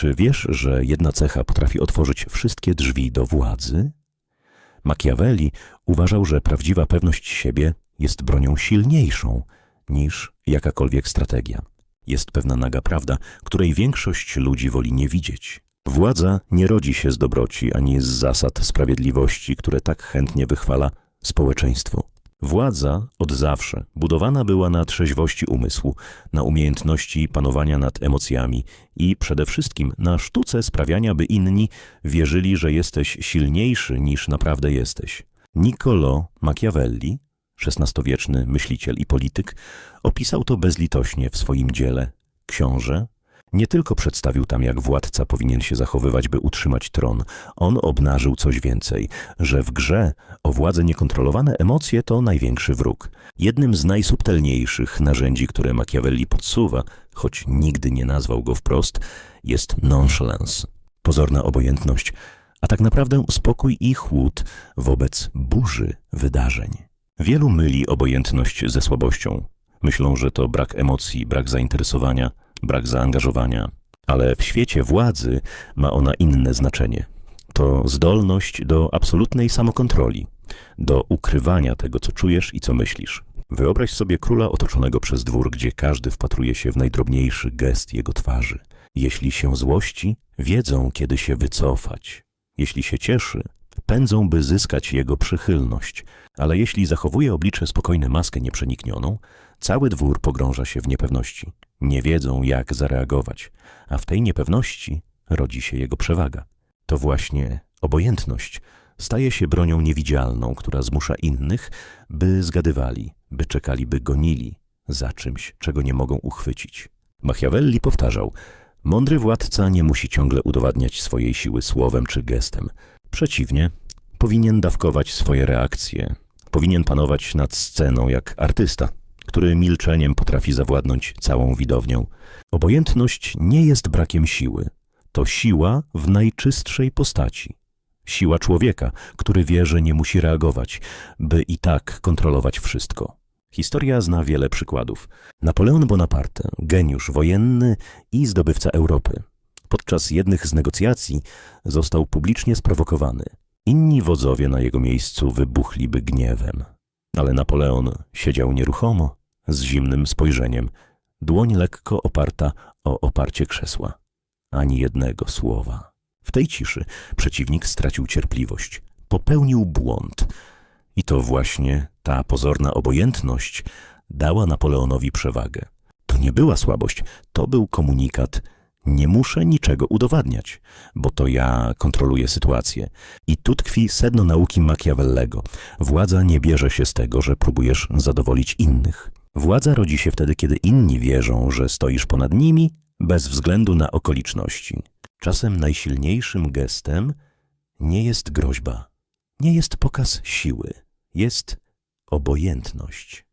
Czy wiesz, że jedna cecha potrafi otworzyć wszystkie drzwi do władzy? Machiavelli uważał, że prawdziwa pewność siebie jest bronią silniejszą niż jakakolwiek strategia. Jest pewna naga prawda, której większość ludzi woli nie widzieć. Władza nie rodzi się z dobroci ani z zasad sprawiedliwości, które tak chętnie wychwala społeczeństwo. Władza od zawsze budowana była na trzeźwości umysłu, na umiejętności panowania nad emocjami i przede wszystkim na sztuce sprawiania, by inni wierzyli, że jesteś silniejszy niż naprawdę jesteś. Niccolo Machiavelli, XVI-wieczny myśliciel i polityk, opisał to bezlitośnie w swoim dziele Książę. Nie tylko przedstawił tam, jak władca powinien się zachowywać, by utrzymać tron, on obnażył coś więcej, że w grze o władzę niekontrolowane emocje to największy wróg. Jednym z najsubtelniejszych narzędzi, które Machiavelli podsuwa, choć nigdy nie nazwał go wprost, jest nonchalance, pozorna obojętność, a tak naprawdę spokój i chłód wobec burzy wydarzeń. Wielu myli obojętność ze słabością. Myślą, że to brak emocji, brak zainteresowania, brak zaangażowania. Ale w świecie władzy ma ona inne znaczenie. To zdolność do absolutnej samokontroli, do ukrywania tego, co czujesz i co myślisz. Wyobraź sobie króla otoczonego przez dwór, gdzie każdy wpatruje się w najdrobniejszy gest jego twarzy. Jeśli się złości, wiedzą, kiedy się wycofać. Jeśli się cieszy, pędzą, by zyskać jego przychylność. Ale jeśli zachowuje oblicze spokojne maskę nieprzeniknioną, cały dwór pogrąża się w niepewności. Nie wiedzą, jak zareagować, a w tej niepewności rodzi się jego przewaga. To właśnie obojętność staje się bronią niewidzialną, która zmusza innych, by zgadywali, by czekali, by gonili za czymś, czego nie mogą uchwycić. Machiavelli powtarzał, mądry władca nie musi ciągle udowadniać swojej siły słowem czy gestem. Przeciwnie, powinien dawkować swoje reakcje, powinien panować nad sceną jak artysta, który milczeniem potrafi zawładnąć całą widownią. Obojętność nie jest brakiem siły, to siła w najczystszej postaci. Siła człowieka, który wie, że nie musi reagować, by i tak kontrolować wszystko. Historia zna wiele przykładów. Napoleon Bonaparte, geniusz wojenny i zdobywca Europy. Podczas jednych z negocjacji został publicznie sprowokowany. Inni wodzowie na jego miejscu wybuchliby gniewem. Ale Napoleon siedział nieruchomo, z zimnym spojrzeniem, dłoń lekko oparta o oparcie krzesła. Ani jednego słowa. W tej ciszy przeciwnik stracił cierpliwość, popełnił błąd. I to właśnie ta pozorna obojętność dała Napoleonowi przewagę. To nie była słabość, to był komunikat nie muszę niczego udowadniać, bo to ja kontroluję sytuację. I tu tkwi sedno nauki Machiavellego. Władza nie bierze się z tego, że próbujesz zadowolić innych. Władza rodzi się wtedy, kiedy inni wierzą, że stoisz ponad nimi, bez względu na okoliczności. Czasem najsilniejszym gestem nie jest groźba, nie jest pokaz siły, jest obojętność.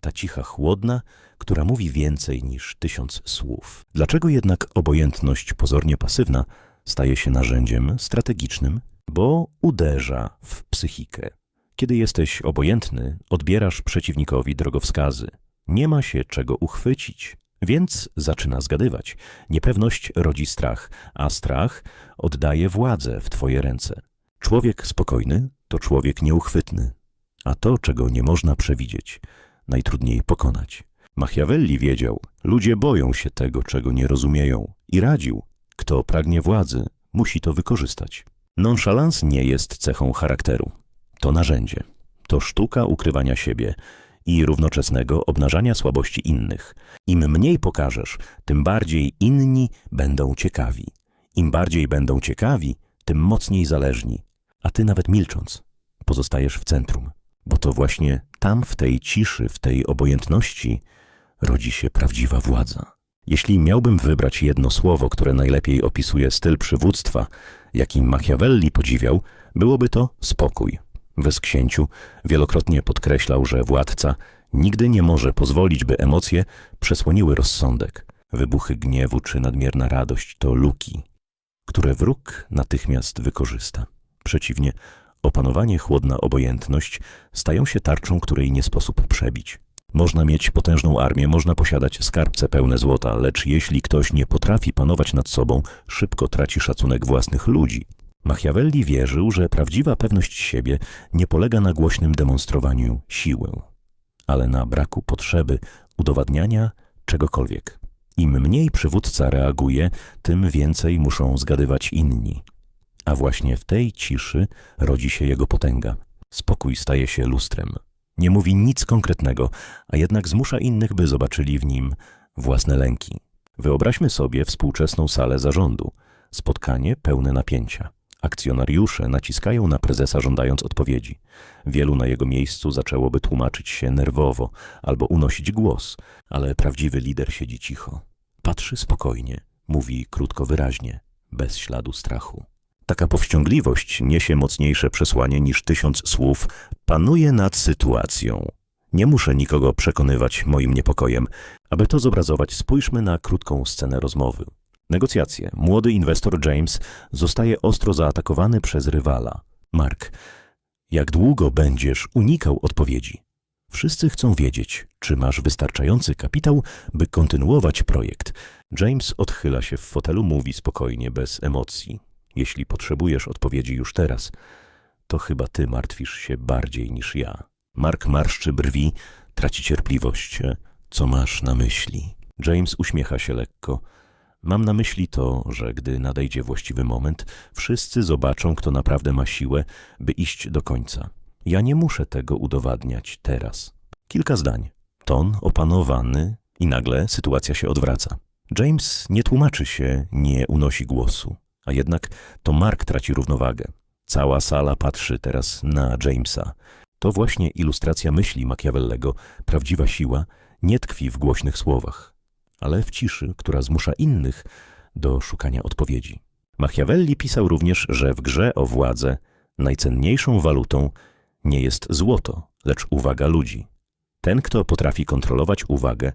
Ta cicha, chłodna, która mówi więcej niż tysiąc słów. Dlaczego jednak obojętność pozornie pasywna staje się narzędziem strategicznym? Bo uderza w psychikę. Kiedy jesteś obojętny, odbierasz przeciwnikowi drogowskazy. Nie ma się czego uchwycić, więc zaczyna zgadywać. Niepewność rodzi strach, a strach oddaje władzę w twoje ręce. Człowiek spokojny to człowiek nieuchwytny, a to, czego nie można przewidzieć, najtrudniej pokonać. Machiavelli wiedział, ludzie boją się tego, czego nie rozumieją i radził, kto pragnie władzy, musi to wykorzystać. Nonchalance nie jest cechą charakteru. To narzędzie. To sztuka ukrywania siebie i równoczesnego obnażania słabości innych. Im mniej pokażesz, tym bardziej inni będą ciekawi. Im bardziej będą ciekawi, tym mocniej zależni. A ty nawet milcząc, pozostajesz w centrum, bo to właśnie tam w tej ciszy, w tej obojętności rodzi się prawdziwa władza. Jeśli miałbym wybrać jedno słowo, które najlepiej opisuje styl przywództwa, jaki Machiavelli podziwiał, byłoby to spokój. W księciu wielokrotnie podkreślał, że władca nigdy nie może pozwolić, by emocje przesłoniły rozsądek. Wybuchy gniewu czy nadmierna radość to luki, które wróg natychmiast wykorzysta. Przeciwnie, opanowanie, chłodna obojętność stają się tarczą, której nie sposób przebić. Można mieć potężną armię, można posiadać skarbce pełne złota, lecz jeśli ktoś nie potrafi panować nad sobą, szybko traci szacunek własnych ludzi. Machiavelli wierzył, że prawdziwa pewność siebie nie polega na głośnym demonstrowaniu siły, ale na braku potrzeby udowadniania czegokolwiek. Im mniej przywódca reaguje, tym więcej muszą zgadywać inni. A właśnie w tej ciszy rodzi się jego potęga. Spokój staje się lustrem. Nie mówi nic konkretnego, a jednak zmusza innych, by zobaczyli w nim własne lęki. Wyobraźmy sobie współczesną salę zarządu. Spotkanie pełne napięcia. Akcjonariusze naciskają na prezesa żądając odpowiedzi. Wielu na jego miejscu zaczęłoby tłumaczyć się nerwowo albo unosić głos, ale prawdziwy lider siedzi cicho. Patrzy spokojnie, mówi krótko wyraźnie, bez śladu strachu. Taka powściągliwość niesie mocniejsze przesłanie niż tysiąc słów. Panuje nad sytuacją. Nie muszę nikogo przekonywać moim niepokojem. Aby to zobrazować, spójrzmy na krótką scenę rozmowy. Negocjacje. Młody inwestor James zostaje ostro zaatakowany przez rywala. Mark, jak długo będziesz unikał odpowiedzi? Wszyscy chcą wiedzieć, czy masz wystarczający kapitał, by kontynuować projekt. James odchyla się w fotelu, mówi spokojnie, bez emocji. Jeśli potrzebujesz odpowiedzi już teraz, to chyba ty martwisz się bardziej niż ja. Mark marszczy brwi, traci cierpliwość. Co masz na myśli? James uśmiecha się lekko. Mam na myśli to, że gdy nadejdzie właściwy moment, wszyscy zobaczą, kto naprawdę ma siłę, by iść do końca. Ja nie muszę tego udowadniać teraz. Kilka zdań. Ton opanowany i nagle sytuacja się odwraca. James nie tłumaczy się, nie unosi głosu, a jednak to Mark traci równowagę. Cała sala patrzy teraz na Jamesa. To właśnie ilustracja myśli Machiavellego. Prawdziwa siła nie tkwi w głośnych słowach, ale w ciszy, która zmusza innych do szukania odpowiedzi. Machiavelli pisał również, że w grze o władzę najcenniejszą walutą nie jest złoto, lecz uwaga ludzi. Ten, kto potrafi kontrolować uwagę,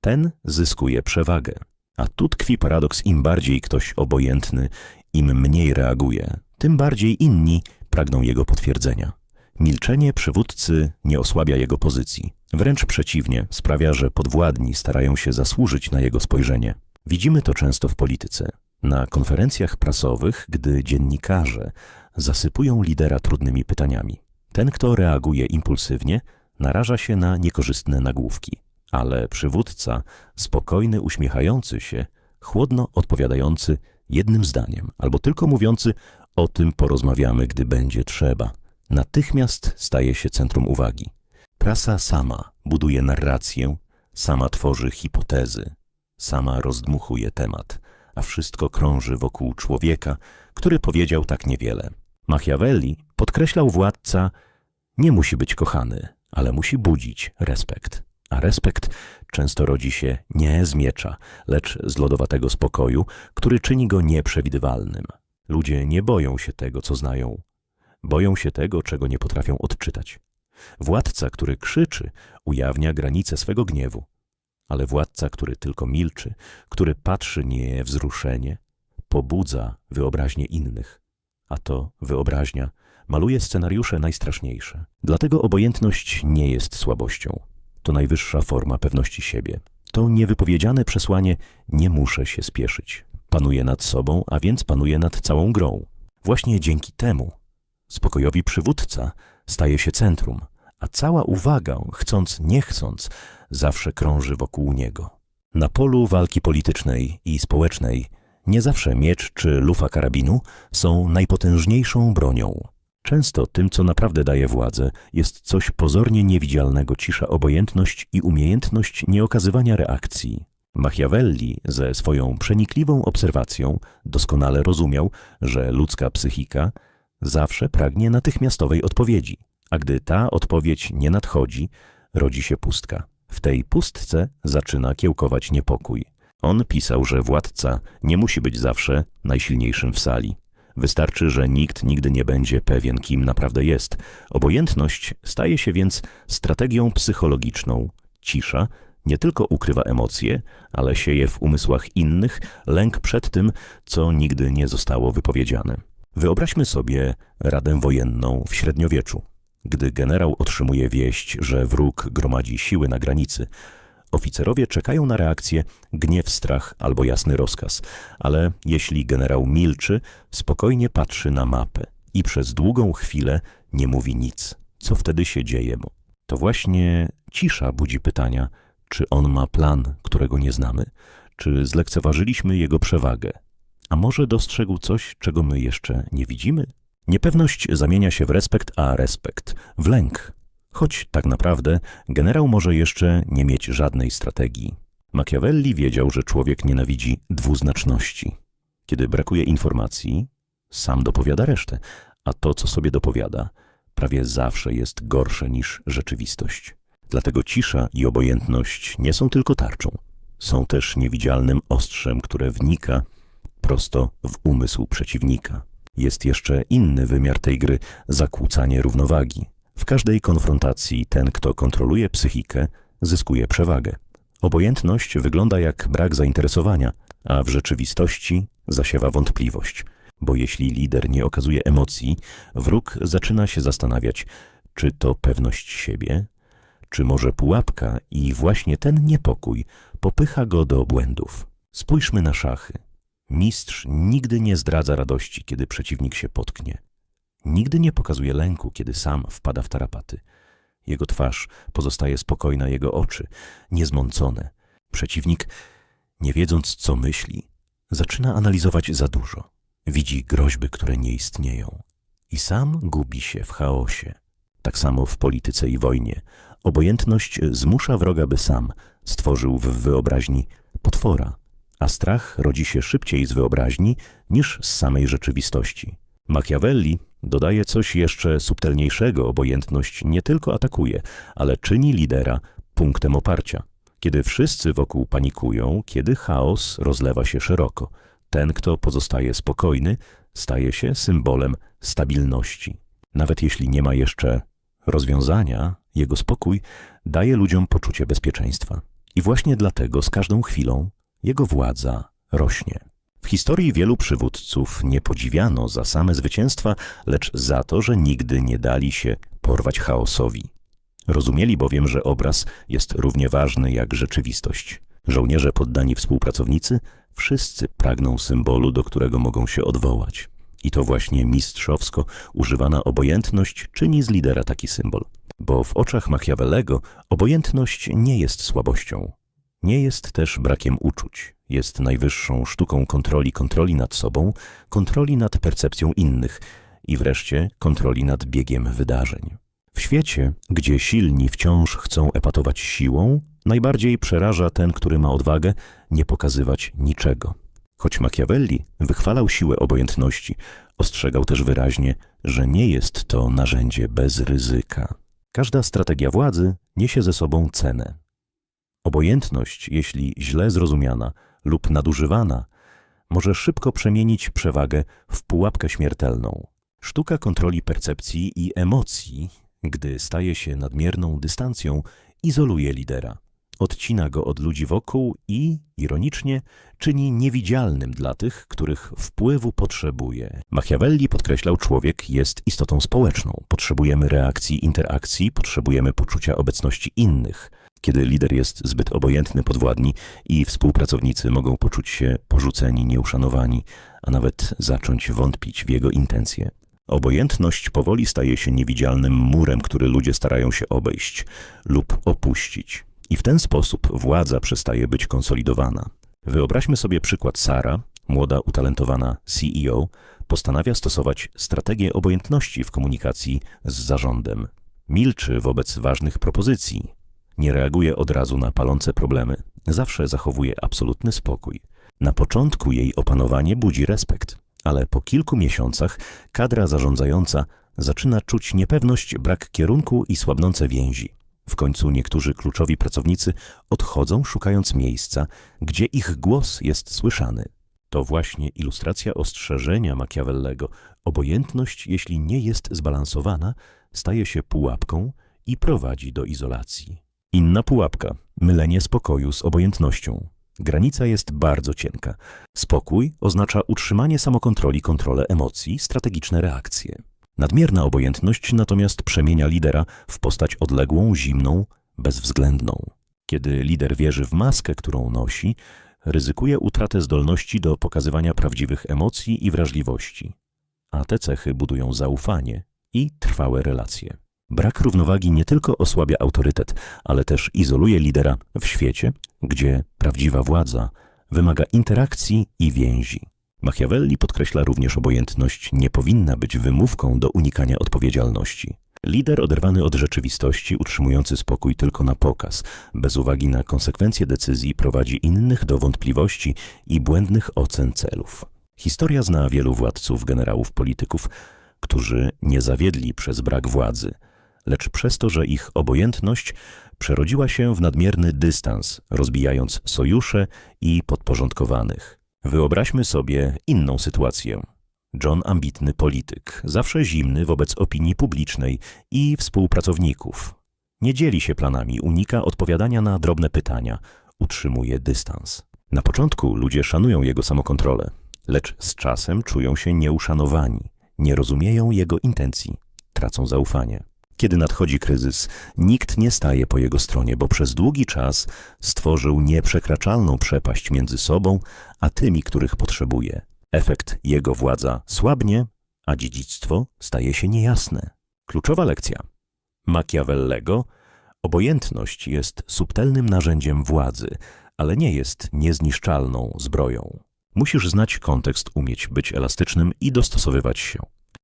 ten zyskuje przewagę. A tu tkwi paradoks, im bardziej ktoś obojętny, im mniej reaguje, tym bardziej inni pragną jego potwierdzenia. Milczenie przywódcy nie osłabia jego pozycji. Wręcz przeciwnie, sprawia, że podwładni starają się zasłużyć na jego spojrzenie. Widzimy to często w polityce. Na konferencjach prasowych, gdy dziennikarze zasypują lidera trudnymi pytaniami. Ten, kto reaguje impulsywnie, naraża się na niekorzystne nagłówki, ale przywódca, spokojny, uśmiechający się, chłodno odpowiadający jednym zdaniem, albo tylko mówiący o tym porozmawiamy, gdy będzie trzeba, natychmiast staje się centrum uwagi. Prasa sama buduje narrację, sama tworzy hipotezy, sama rozdmuchuje temat, a wszystko krąży wokół człowieka, który powiedział tak niewiele. Machiavelli podkreślał władca nie musi być kochany, ale musi budzić respekt. A respekt często rodzi się nie z miecza, lecz z lodowatego spokoju, który czyni go nieprzewidywalnym. Ludzie nie boją się tego, co znają. Boją się tego, czego nie potrafią odczytać. Władca, który krzyczy, ujawnia granice swego gniewu. Ale władca, który tylko milczy, który patrzy niewzruszenie, pobudza wyobraźnię innych. A to wyobraźnia maluje scenariusze najstraszniejsze. Dlatego obojętność nie jest słabością. To najwyższa forma pewności siebie. To niewypowiedziane przesłanie nie muszę się spieszyć. Panuję nad sobą, a więc panuję nad całą grą. Właśnie dzięki temu spokojowi przywódca staje się centrum, a cała uwaga, chcąc nie chcąc, zawsze krąży wokół niego. Na polu walki politycznej i społecznej nie zawsze miecz czy lufa karabinu są najpotężniejszą bronią. Często tym, co naprawdę daje władzę, jest coś pozornie niewidzialnego, cisza, obojętność i umiejętność nieokazywania reakcji. Machiavelli ze swoją przenikliwą obserwacją doskonale rozumiał, że ludzka psychika zawsze pragnie natychmiastowej odpowiedzi, a gdy ta odpowiedź nie nadchodzi, rodzi się pustka. W tej pustce zaczyna kiełkować niepokój. On pisał, że władca nie musi być zawsze najsilniejszym w sali. Wystarczy, że nikt nigdy nie będzie pewien, kim naprawdę jest. Obojętność staje się więc strategią psychologiczną. Cisza nie tylko ukrywa emocje, ale sieje w umysłach innych lęk przed tym, co nigdy nie zostało wypowiedziane. Wyobraźmy sobie Radę Wojenną w średniowieczu. Gdy generał otrzymuje wieść, że wróg gromadzi siły na granicy, oficerowie czekają na reakcję gniew, strach albo jasny rozkaz, ale jeśli generał milczy, spokojnie patrzy na mapę i przez długą chwilę nie mówi nic. Co wtedy się dzieje mu? To właśnie cisza budzi pytania, czy on ma plan, którego nie znamy, czy zlekceważyliśmy jego przewagę, a może dostrzegł coś, czego my jeszcze nie widzimy? Niepewność zamienia się w respekt, a respekt w lęk. Choć tak naprawdę generał może jeszcze nie mieć żadnej strategii. Machiavelli wiedział, że człowiek nienawidzi dwuznaczności. Kiedy brakuje informacji, sam dopowiada resztę, a to, co sobie dopowiada, prawie zawsze jest gorsze niż rzeczywistość. Dlatego cisza i obojętność nie są tylko tarczą, są też niewidzialnym ostrzem, które wnika prosto w umysł przeciwnika. Jest jeszcze inny wymiar tej gry zakłócanie równowagi. W każdej konfrontacji ten, kto kontroluje psychikę, zyskuje przewagę. Obojętność wygląda jak brak zainteresowania, a w rzeczywistości zasiewa wątpliwość. Bo jeśli lider nie okazuje emocji, wróg zaczyna się zastanawiać, czy to pewność siebie, czy może pułapka i właśnie ten niepokój popycha go do błędów. Spójrzmy na szachy. Mistrz nigdy nie zdradza radości, kiedy przeciwnik się potknie. Nigdy nie pokazuje lęku, kiedy sam wpada w tarapaty. Jego twarz pozostaje spokojna, jego oczy niezmącone. Przeciwnik, nie wiedząc co myśli, zaczyna analizować za dużo. Widzi groźby, które nie istnieją. I sam gubi się w chaosie. Tak samo w polityce i wojnie. Obojętność zmusza wroga, by sam stworzył w wyobraźni potwora, a strach rodzi się szybciej z wyobraźni niż z samej rzeczywistości. Machiavelli dodaje coś jeszcze subtelniejszego. Obojętność nie tylko atakuje, ale czyni lidera punktem oparcia. Kiedy wszyscy wokół panikują, kiedy chaos rozlewa się szeroko, ten, kto pozostaje spokojny, staje się symbolem stabilności. Nawet jeśli nie ma jeszcze rozwiązania, jego spokój daje ludziom poczucie bezpieczeństwa. I właśnie dlatego z każdą chwilą jego władza rośnie. W historii wielu przywódców nie podziwiano za same zwycięstwa, lecz za to, że nigdy nie dali się porwać chaosowi. Rozumieli bowiem, że obraz jest równie ważny jak rzeczywistość. Żołnierze poddani współpracownicy wszyscy pragną symbolu, do którego mogą się odwołać. I to właśnie mistrzowsko używana obojętność czyni z lidera taki symbol. Bo w oczach Machiavellego obojętność nie jest słabością. Nie jest też brakiem uczuć. Jest najwyższą sztuką kontroli kontroli nad sobą, kontroli nad percepcją innych i wreszcie kontroli nad biegiem wydarzeń. W świecie, gdzie silni wciąż chcą epatować siłą, najbardziej przeraża ten, który ma odwagę nie pokazywać niczego. Choć Machiavelli wychwalał siłę obojętności, ostrzegał też wyraźnie, że nie jest to narzędzie bez ryzyka. Każda strategia władzy niesie ze sobą cenę. Obojętność, jeśli źle zrozumiana lub nadużywana, może szybko przemienić przewagę w pułapkę śmiertelną. Sztuka kontroli percepcji i emocji, gdy staje się nadmierną dystancją, izoluje lidera. Odcina go od ludzi wokół i, ironicznie, czyni niewidzialnym dla tych, których wpływu potrzebuje. Machiavelli podkreślał, człowiek jest istotą społeczną. Potrzebujemy reakcji, interakcji, potrzebujemy poczucia obecności innych. Kiedy lider jest zbyt obojętny, podwładni i współpracownicy mogą poczuć się porzuceni, nieuszanowani, a nawet zacząć wątpić w jego intencje. Obojętność powoli staje się niewidzialnym murem, który ludzie starają się obejść lub opuścić. I w ten sposób władza przestaje być konsolidowana. Wyobraźmy sobie przykład Sara, młoda, utalentowana CEO, postanawia stosować strategię obojętności w komunikacji z zarządem. Milczy wobec ważnych propozycji, nie reaguje od razu na palące problemy, zawsze zachowuje absolutny spokój. Na początku jej opanowanie budzi respekt, ale po kilku miesiącach kadra zarządzająca zaczyna czuć niepewność, brak kierunku i słabnące więzi. W końcu niektórzy kluczowi pracownicy odchodzą, szukając miejsca, gdzie ich głos jest słyszany. To właśnie ilustracja ostrzeżenia Machiavellego. Obojętność, jeśli nie jest zbalansowana, staje się pułapką i prowadzi do izolacji. Inna pułapka mylenie spokoju z obojętnością. Granica jest bardzo cienka. Spokój oznacza utrzymanie samokontroli, kontrolę emocji, strategiczne reakcje. Nadmierna obojętność natomiast przemienia lidera w postać odległą, zimną, bezwzględną. Kiedy lider wierzy w maskę, którą nosi, ryzykuje utratę zdolności do pokazywania prawdziwych emocji i wrażliwości. A te cechy budują zaufanie i trwałe relacje. Brak równowagi nie tylko osłabia autorytet, ale też izoluje lidera w świecie, gdzie prawdziwa władza wymaga interakcji i więzi. Machiavelli podkreśla również obojętność nie powinna być wymówką do unikania odpowiedzialności. Lider oderwany od rzeczywistości, utrzymujący spokój tylko na pokaz, bez uwagi na konsekwencje decyzji, prowadzi innych do wątpliwości i błędnych ocen celów. Historia zna wielu władców, generałów, polityków, którzy nie zawiedli przez brak władzy, lecz przez to, że ich obojętność przerodziła się w nadmierny dystans, rozbijając sojusze i podporządkowanych. Wyobraźmy sobie inną sytuację. John ambitny polityk, zawsze zimny wobec opinii publicznej i współpracowników. Nie dzieli się planami, unika odpowiadania na drobne pytania, utrzymuje dystans. Na początku ludzie szanują jego samokontrolę, lecz z czasem czują się nieuszanowani, nie rozumieją jego intencji, tracą zaufanie. Kiedy nadchodzi kryzys, nikt nie staje po jego stronie, bo przez długi czas stworzył nieprzekraczalną przepaść między sobą a tymi, których potrzebuje. Efekt jego władza słabnie, a dziedzictwo staje się niejasne. Kluczowa lekcja. Machiavellego obojętność jest subtelnym narzędziem władzy, ale nie jest niezniszczalną zbroją. Musisz znać kontekst, umieć być elastycznym i dostosowywać się.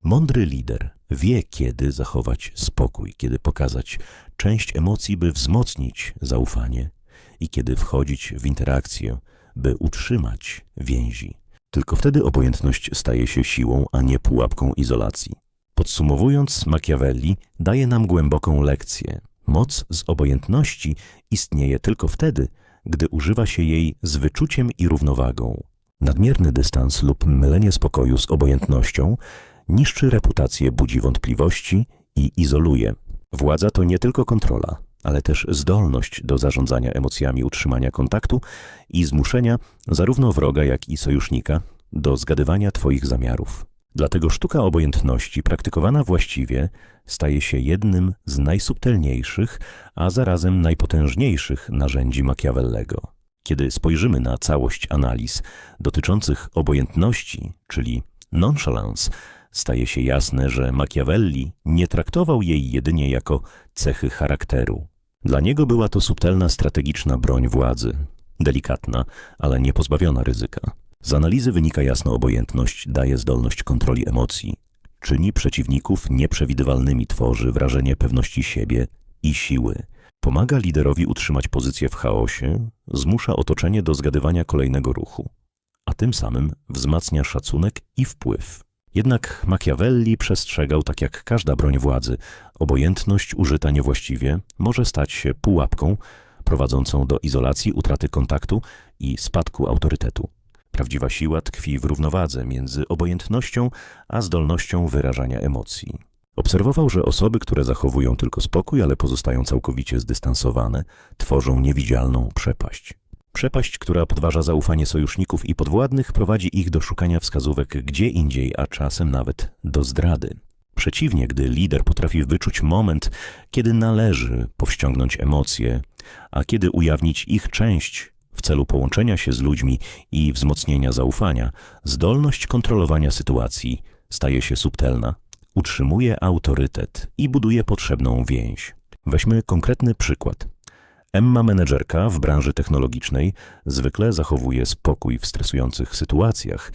Mądry lider wie, kiedy zachować spokój, kiedy pokazać część emocji, by wzmocnić zaufanie i kiedy wchodzić w interakcję, by utrzymać więzi. Tylko wtedy obojętność staje się siłą, a nie pułapką izolacji. Podsumowując, Machiavelli daje nam głęboką lekcję. Moc z obojętności istnieje tylko wtedy, gdy używa się jej z wyczuciem i równowagą. Nadmierny dystans lub mylenie spokoju z obojętnością niszczy reputację, budzi wątpliwości i izoluje. Władza to nie tylko kontrola, ale też zdolność do zarządzania emocjami, utrzymania kontaktu i zmuszenia zarówno wroga, jak i sojusznika do zgadywania Twoich zamiarów. Dlatego sztuka obojętności, praktykowana właściwie, staje się jednym z najsubtelniejszych, a zarazem najpotężniejszych narzędzi Machiavellego. Kiedy spojrzymy na całość analiz dotyczących obojętności, czyli nonchalance, staje się jasne, że Machiavelli nie traktował jej jedynie jako cechy charakteru. Dla niego była to subtelna strategiczna broń władzy, delikatna, ale nie pozbawiona ryzyka. Z analizy wynika jasno obojętność, daje zdolność kontroli emocji, czyni przeciwników nieprzewidywalnymi, tworzy wrażenie pewności siebie i siły. Pomaga liderowi utrzymać pozycję w chaosie, zmusza otoczenie do zgadywania kolejnego ruchu, a tym samym wzmacnia szacunek i wpływ. Jednak Machiavelli przestrzegał, tak jak każda broń władzy, obojętność użyta niewłaściwie może stać się pułapką prowadzącą do izolacji, utraty kontaktu i spadku autorytetu. Prawdziwa siła tkwi w równowadze między obojętnością a zdolnością wyrażania emocji. Obserwował, że osoby, które zachowują tylko spokój, ale pozostają całkowicie zdystansowane, tworzą niewidzialną przepaść. Przepaść, która podważa zaufanie sojuszników i podwładnych, prowadzi ich do szukania wskazówek gdzie indziej, a czasem nawet do zdrady. Przeciwnie, gdy lider potrafi wyczuć moment, kiedy należy powściągnąć emocje, a kiedy ujawnić ich część w celu połączenia się z ludźmi i wzmocnienia zaufania, zdolność kontrolowania sytuacji staje się subtelna, utrzymuje autorytet i buduje potrzebną więź. Weźmy konkretny przykład. Emma menedżerka w branży technologicznej zwykle zachowuje spokój w stresujących sytuacjach,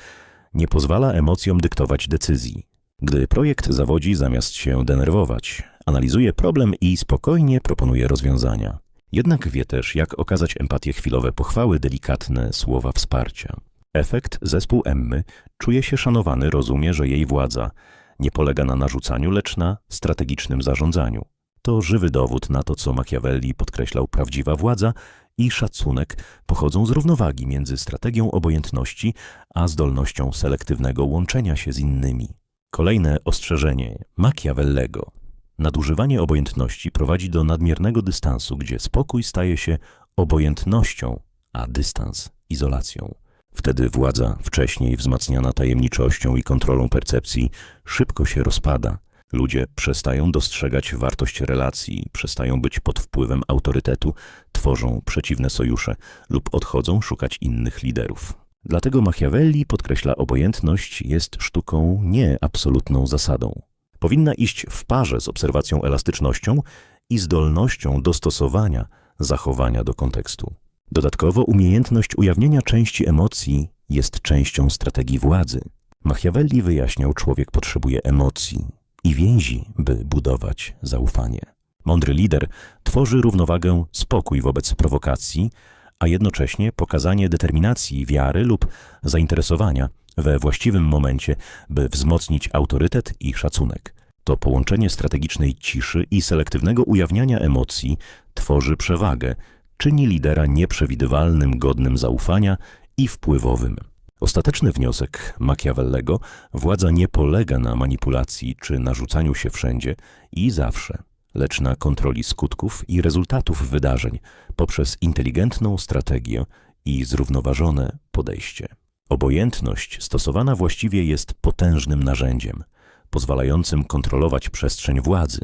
nie pozwala emocjom dyktować decyzji. Gdy projekt zawodzi, zamiast się denerwować, analizuje problem i spokojnie proponuje rozwiązania. Jednak wie też, jak okazać empatię chwilowe pochwały, delikatne słowa wsparcia. Efekt zespół Emmy czuje się szanowany, rozumie, że jej władza nie polega na narzucaniu, lecz na strategicznym zarządzaniu. To żywy dowód na to, co Machiavelli podkreślał prawdziwa władza i szacunek pochodzą z równowagi między strategią obojętności a zdolnością selektywnego łączenia się z innymi. Kolejne ostrzeżenie Machiavellego. Nadużywanie obojętności prowadzi do nadmiernego dystansu, gdzie spokój staje się obojętnością, a dystans izolacją. Wtedy władza, wcześniej wzmacniana tajemniczością i kontrolą percepcji, szybko się rozpada, Ludzie przestają dostrzegać wartość relacji, przestają być pod wpływem autorytetu, tworzą przeciwne sojusze lub odchodzą szukać innych liderów. Dlatego Machiavelli podkreśla obojętność jest sztuką nie absolutną zasadą. Powinna iść w parze z obserwacją elastycznością i zdolnością dostosowania zachowania do kontekstu. Dodatkowo umiejętność ujawnienia części emocji jest częścią strategii władzy. Machiavelli wyjaśniał, człowiek potrzebuje emocji i więzi, by budować zaufanie. Mądry lider tworzy równowagę, spokój wobec prowokacji, a jednocześnie pokazanie determinacji, wiary lub zainteresowania we właściwym momencie, by wzmocnić autorytet i szacunek. To połączenie strategicznej ciszy i selektywnego ujawniania emocji tworzy przewagę, czyni lidera nieprzewidywalnym, godnym zaufania i wpływowym. Ostateczny wniosek Machiavellego władza nie polega na manipulacji czy narzucaniu się wszędzie i zawsze, lecz na kontroli skutków i rezultatów wydarzeń poprzez inteligentną strategię i zrównoważone podejście. Obojętność stosowana właściwie jest potężnym narzędziem, pozwalającym kontrolować przestrzeń władzy,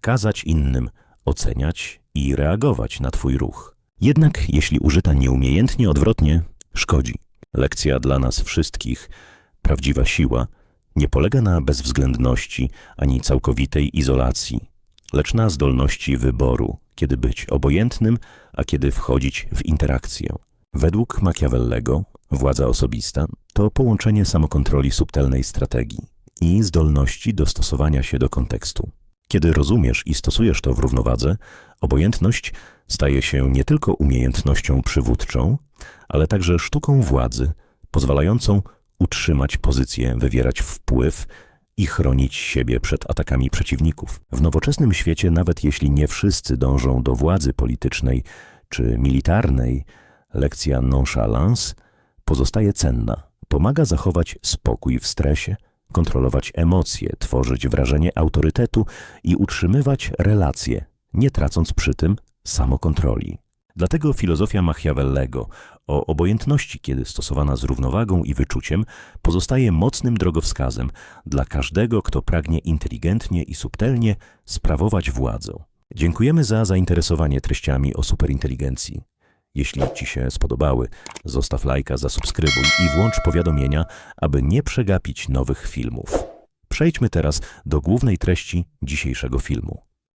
kazać innym oceniać i reagować na Twój ruch. Jednak jeśli użyta nieumiejętnie odwrotnie, szkodzi. Lekcja dla nas wszystkich, prawdziwa siła, nie polega na bezwzględności ani całkowitej izolacji, lecz na zdolności wyboru, kiedy być obojętnym, a kiedy wchodzić w interakcję. Według Machiavellego władza osobista to połączenie samokontroli subtelnej strategii i zdolności dostosowania się do kontekstu. Kiedy rozumiesz i stosujesz to w równowadze, obojętność staje się nie tylko umiejętnością przywódczą, ale także sztuką władzy, pozwalającą utrzymać pozycję, wywierać wpływ i chronić siebie przed atakami przeciwników. W nowoczesnym świecie, nawet jeśli nie wszyscy dążą do władzy politycznej czy militarnej, lekcja nonchalance pozostaje cenna. Pomaga zachować spokój w stresie, kontrolować emocje, tworzyć wrażenie autorytetu i utrzymywać relacje, nie tracąc przy tym samokontroli. Dlatego filozofia Machiavellego o obojętności, kiedy stosowana z równowagą i wyczuciem, pozostaje mocnym drogowskazem dla każdego, kto pragnie inteligentnie i subtelnie sprawować władzę. Dziękujemy za zainteresowanie treściami o superinteligencji. Jeśli Ci się spodobały, zostaw lajka, zasubskrybuj i włącz powiadomienia, aby nie przegapić nowych filmów. Przejdźmy teraz do głównej treści dzisiejszego filmu.